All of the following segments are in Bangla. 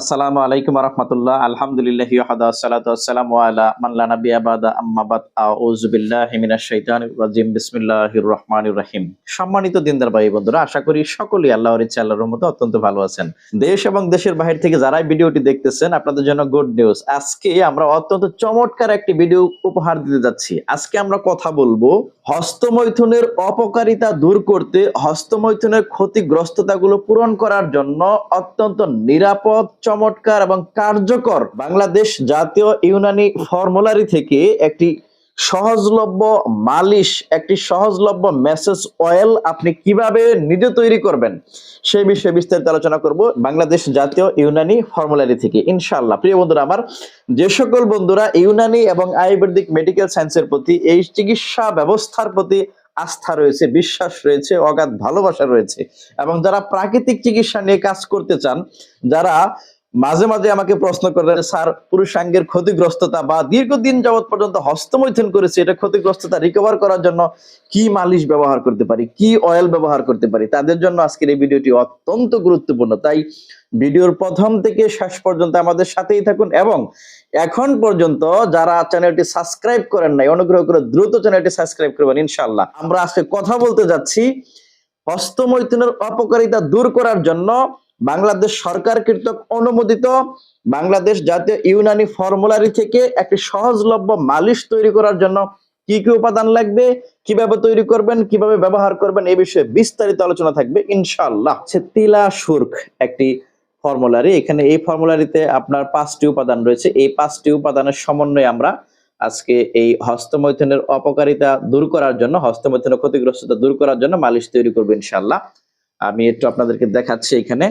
আসসালামু আলাইকুম রহমতুল্লাহ আলহামদুলিল্লাহ রহমানির রহিম। সম্মানিত দিনদার ভাই বন্ধুরা, আশা করি সকলেই আল্লাহর ইচ্ছা, আল্লাহর রহমতে অত্যন্ত ভালো আছেন। দেশ এবং দেশের বাহির থেকে যারাই ভিডিওটি দেখতেছেন, আপনাদের জন্য গুড নিউজ আজকে আমরা অত্যন্ত চমৎকার একটি ভিডিও উপহার দিতে যাচ্ছি। আজকে আমরা কথা বলব হস্তমৈথুনের অপকারিতা দূর করতে হস্তমৈথুনের ক্ষতিগ্রস্ততাগুলো পূরণ করার জন্য অত্যন্ত নিরাপদ, চমৎকার এবং কার্যকর বাংলাদেশ জাতীয় ইউনানি ফর্মুলারি থেকে একটি সহজলভ্য মালিশ, একটি সহজলভ্য মেসেজ অয়েল আপনি কীভাবে নিজে তৈরি করবেন? সেই বিষয়ে বিস্তারিত আলোচনা করব বাংলাদেশ জাতীয় ইউনানি ফর্মুলারি থেকে। ইনশাআল্লাহ। প্রিয় বন্ধুরা, আমার যে সকল বন্ধুরা ইউনানি এবং আয়ুর্বেদিক মেডিকেল সায়েন্সের প্রতি, এই চিকিৎসা ব্যবস্থার প্রতি আস্থা রয়েছে, বিশ্বাস রয়েছে, অগাধ ভালোবাসা রয়েছে এবং যারা প্রাকৃতিক চিকিৎসা নিয়ে কাজ করতে চান, যারা মাঝে মাঝে আমাকে প্রশ্ন করেন স্যার, পুরুষাঙ্গের ক্ষতিগ্রস্ততা বা দীর্ঘদিন যাবৎ পর্যন্ত হস্তমৈথুন করেছে, এটা ক্ষতিগ্রস্ততা রিকভার করার জন্য কি মালিশ ব্যবহার করতে পারি? কি অয়েল ব্যবহার করতে পারি? তাদের জন্য আজকের এই ভিডিওটি অত্যন্ত গুরুত্বপূর্ণ। তাই ভিডিওর প্রথম থেকে শেষ পর্যন্ত আমাদের সাথেই থাকুন এবং এখন পর্যন্ত যারা চ্যানেলটি সাবস্ক্রাইব করেন নাই, অনুগ্রহ করে দ্রুত চ্যানেলটি সাবস্ক্রাইব করবেন, ইনশাআল্লাহ। আমরা আজকে কথা বলতে যাচ্ছি হস্তমৈথুনের অপকারিতা দূর করার জন্য বাংলাদেশ সরকার কর্তৃক অনুমোদিত বাংলাদেশ জাতীয় ইউনানি ফর্মুলারি থেকে একটি সহজলভ্য মালিশ তৈরি করার জন্য কি কি উপাদান লাগবে, কীভাবে তৈরি করবেন, কীভাবে ব্যবহার করবেন এই বিষয়ে বিস্তারিত আলোচনা থাকবে ইনশাআল্লাহ। সে তিলা সুর্খ একটি ফর্মুলারি। এখানে এই ফর্মুলারিতে আপনার পাঁচটি উপাদান রয়েছে। এই পাঁচটি উপাদানের সমন্বয়ে আমরা আজকে এই হস্তমৈথুনের অপকারিতা দূর করার জন্য, হস্তমৈথুনের ক্ষতিগ্রস্ততা দূর করার জন্য মালিশ তৈরি করব ইনশাআল্লাহ। আমি একটু আপনাদেরকে দেখাচ্ছি এখানে।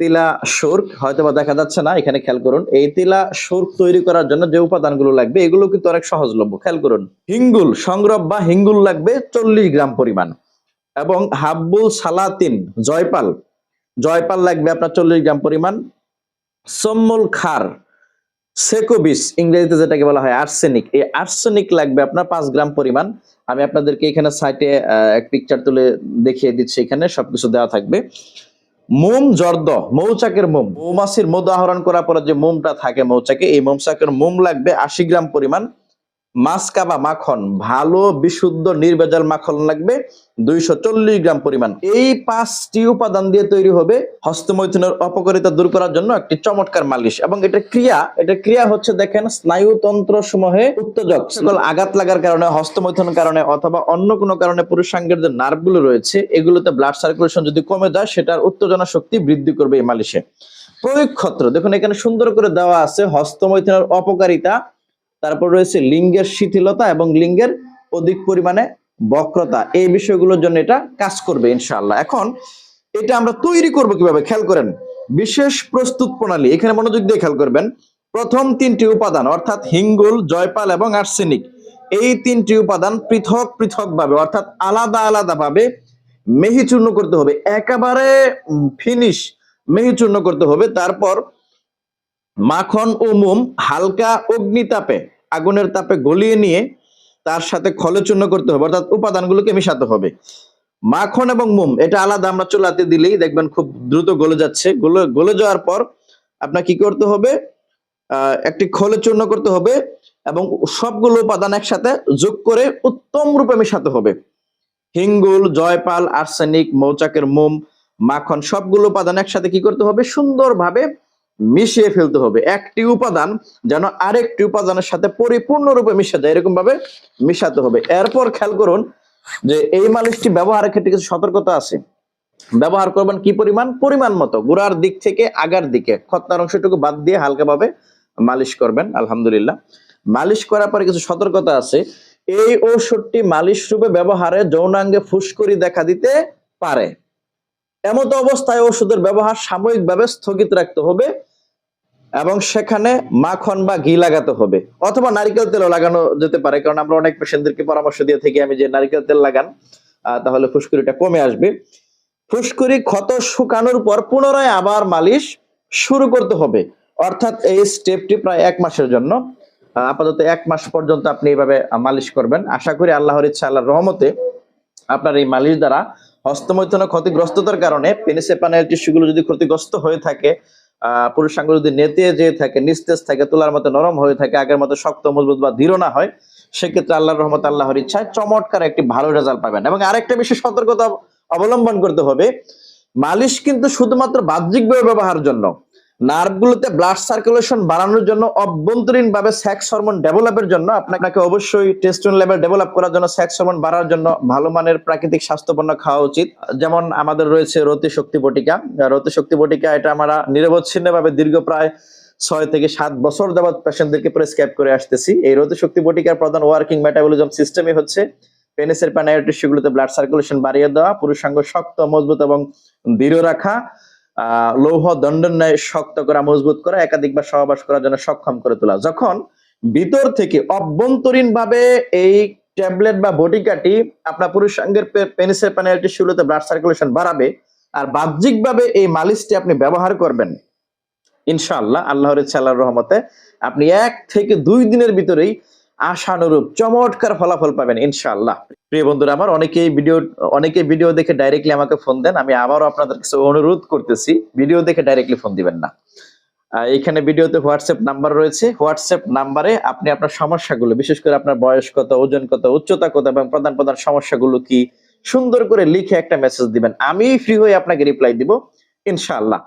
তিলা সুর্ক হয়তো বা দেখা যাচ্ছে না, এখানে খেয়াল করুন। এই তিলা সুর্ক তৈরি করার জন্য যে উপাদানগুলো লাগবে, এগুলো কিন্তু অনেক সহজলভ্য। খেয়াল করুন, হিঙ্গুল সংগ্রহ বা হিঙ্গুল লাগবে চল্লিশ গ্রাম পরিমাণ। এবং হাব্বুল সালাতিন, জয়পাল। জয়পাল লাগবে আপনার চল্লিশ গ্রাম পরিমাণ। সম্মুল খার সেকোবিস, ইংরেজিতে যেটাকে বলা হয় আর্সেনিক এই আর্সেনিক লাগবে আপনার পাঁচ গ্রাম পরিমাণ। আমি আপনাদেরকে এখানে সাইটে এক পিকচার তুলে দেখিয়ে দিচ্ছি এখানে, সবকিছু দেওয়া থাকবে। মোম জর্দ, মৌচাকের মোম। মৌমাছির মধু আহরণ করার পরে যে মোমটা থাকে মৌচাকে, এই মৌচাকের মোম লাগবে আশি গ্রাম পরিমাণ। মাস্কা বা মাখন, ভালো, বিশুদ্ধ, নির্ভেজাল মাখন লাগবে দুইশো চল্লিশ গ্রাম পরিমাণ। এই পাঁচটি উপাদান দিয়ে তৈরি হবে হস্তমৈথুনের অপকারিতা দূর করার জন্য একটি চমৎকার মালিশ এবং এটা ক্রিয়া এটা ক্রিয়া হচ্ছে দেখেন স্নায়ুতন্ত্র সমূহে উত্তেজক, সকল আঘাত লাগার কারণে, হস্তমৈথুন কারণে অথবা অন্য কোনো কারণে পুরুষাঙ্গের যে নার্ভগুলো রয়েছে, এগুলোতে ব্লাড সার্কুলেশন যদি কমে যায়, সেটার উত্তেজনা শক্তি বৃদ্ধি করবে এই মালিশে। প্রয়োগ ক্ষেত্র দেখুন এখানে সুন্দর করে দেওয়া আছে হস্তমৈথুনের অপকারিতা তারপর রয়েছে লিঙ্গের শিথিলতা এবং লিঙ্গের অধিক পরিমাণে বক্রতা। এই বিষয়গুলোর জন্য এটা কাজ করবে ইনশাআল্লাহ। এখন এটা আমরা তৈরি করব কীভাবে? খেয়াল করেন, বিশেষ প্রস্তুত প্রণালী। এখানে মনোযোগ দিয়ে খেয়াল করবেন। প্রথম তিনটি উপাদান, অর্থাৎ হিঙ্গুল, জয়পাল এবং আর্সেনিক। এই তিনটি উপাদান পৃথক পৃথক ভাবে অর্থাৎ আলাদা আলাদা ভাবে মেহি চূর্ণ করতে হবে। একেবারে ফিনিশ মেহি চূর্ণ করতে হবে। তারপর মাখন ও মোম হালকা অগ্নিতাপে আগুনের তাপে গলিয়ে নিয়ে তার সাথে খলে চূর্ণ করতে হবে, অর্থাৎ উপাদানগুলোকে মেশাতে হবে। মাখন এবং মোম, এটা আলাদা, আমরা চুলাতে দিলেই দেখবেন খুব দ্রুত গলে যাচ্ছে। গলে গলে যাওয়ার পর আপনার কি করতে হবে? একটি খলে চূর্ণ করতে হবে এবং সবগুলো উপাদান একসাথে যোগ করে উত্তম রূপে মেশাতে হবে। হিঙ্গুল, জয়পাল, আর্সেনিক, মৌচাকের মোম, মাখন, সবগুলো উপাদান একসাথে কি করতে হবে? সুন্দরভাবে মিশিয়ে ফেলতে হবে। একটি উপাদান যেন আরেকটি উপাদানের সাথে পরিপূর্ণরূপে মিশে যায় এরকম ভাবে মিশাতে হবে। এরপর খেয়াল করুন যে এই মালিশটি ব্যবহারের ক্ষেত্রে কিছু সতর্কতা আছে। ব্যবহার করবেন কি পরিমাণ? পরিমাণ মতো। গোড়ার দিক থেকে আগার দিকে। খত্তার অংশটুকু বাদ দিয়ে হালকাভাবে মালিশ করবেন, আলহামদুলিল্লাহ। মালিশ করার পরে কিছু সতর্কতা আছে। এই ঔষধটি মালিশ রূপে ব্যবহারে যৌনাঙ্গে ফুসকরি দেখা দিতে পারে। এমত অবস্থায় ওষুধের ব্যবহার সাময়িকভাবে স্থগিত রাখতে হবে এবং সেখানে মাখন বা ঘি লাগাতে হবে অথবা নারিকেল তেলও লাগানো যেতে পারে, কারণ আমরা অনেক পেশেন্টদেরকে পরামর্শ দিয়ে থাকি আমি যে নারিকেল তেল লাগান তাহলে ফুসকুরিটা কমে আসবে। ফুসকুরি ক্ষত শুকানোর পর পুনরায় আবার মালিশ শুরু করতে হবে, অর্থাৎ এই স্টেপটি প্রায় এক মাসের জন্য। আপাতত এক মাস পর্যন্ত আপনি এইভাবে মালিশ করবেন। আশা করি আল্লাহর ইচ্ছা, আল্লাহর রহমতে আপনার এই মালিশ দ্বারা হস্তমৈথুন ক্ষতিগ্রস্ততার কারণে পেনিসে পানের টিস্যুগুলো যদি ক্ষতিগ্রস্ত হয়ে থাকে পুরুষাঙ্গ যদি নেতিয়ে যেয়ে থাকে, নিস্তেজ থাকে, তোলার মতো নরম হয়ে থাকে, আগের মতো শক্ত, মজবুত বা দৃঢ় না হয়, সেক্ষেত্রে আল্লাহর রহমত, আল্লাহর ইচ্ছায় চমৎকার একটি ভালো রেজাল্ট পাবেন। এবং আরেকটা বিষয় সতর্কতা অবলম্বন করতে হবে, মালিশ কিন্তু শুধুমাত্র বাহ্যিকভাবে ব্যবহার জন্য। নার্ভগুলোতে ব্লাড সার্কুলেশন বাড়ানোর জন্য অভ্যন্তরীণ ভাবে সেক্স হরমোন ডেভেলপের জন্য আপনাকে অবশ্যই টেস্টোন লেভেল ডেভেলপ করার জন্য সেক্স হরমোন বাড়ার জন্য ভালো মানের প্রাকৃতিক স্বাস্থ্যপন্ন খাওয়া উচিত। যেমন আমাদের রয়েছে রতি শক্তি বটিকা। রতি শক্তি বটিকা, এটা আমরা নিরবচ্ছিন্ন ভাবে দীর্ঘ প্রায় ছয় থেকে সাত বছর যাবৎ পেশেন্টদেরকে প্রেসক্রাইব করে আসতেছি। এই রতি শক্তি বটিকার প্রধান ওয়ার্কিং মেটাবলিজম সিস্টেমই হচ্ছে পেনিসের প্যানাইর টিস্যুগুলোতে ব্লাড সার্কুলেশন বাড়িয়ে দেওয়া, পুরুষাঙ্গ শক্ত, মজবুত এবং দৃঢ় রাখা। লৌহ দণ্ডের ন্যায় শক্ত করা, মজবুত করা একাধিকবার সহবাস করার জন্য সক্ষম করে তোলা। যখন ভিতর থেকে অভ্যন্তরীণ ভাবে এই ট্যাবলেট বা বটিকাটি আপনার পুরুষাঙ্গের পেনিসের প্যানাইর টিস্যুগুলোতে ব্লাড সার্কুলেশন বাড়াবে আর বাহ্যিকভাবে এই মালিশটি আপনি ব্যবহার করবেন, ইনশাআল্লাহ আল্লাহর ইচ্ছা রহমতে আপনি এক থেকে দুই দিনের ভিতরেই আশানুরূপ চমৎকার ফলাফল পাবেন, ইনশাআল্লাহ। প্রিয় বন্ধুরা, আমার অনেকেই ভিডিও অনেকে ভিডিও দেখে ডাইরেক্টলি আমাকে ফোন দেন। আমি আবারও আপনাদের কাছে অনুরোধ করতেছি ভিডিও দেখে ডাইরেক্টলি ফোন দিবেন না। এখানে ভিডিওতে হোয়াটসঅ্যাপ নাম্বার রয়েছে। হোয়াটসঅ্যাপ নাম্বারে আপনি আপনার সমস্যাগুলো, বিশেষ করে আপনার বয়স কত, ওজন কত, উচ্চতা কত এবং প্রধান প্রধান সমস্যাগুলো কি, সুন্দর করে লিখে একটা মেসেজ দিবেন। আমি ফ্রি হয়ে আপনাকে রিপ্লাই দিব, ইনশাআল্লাহ।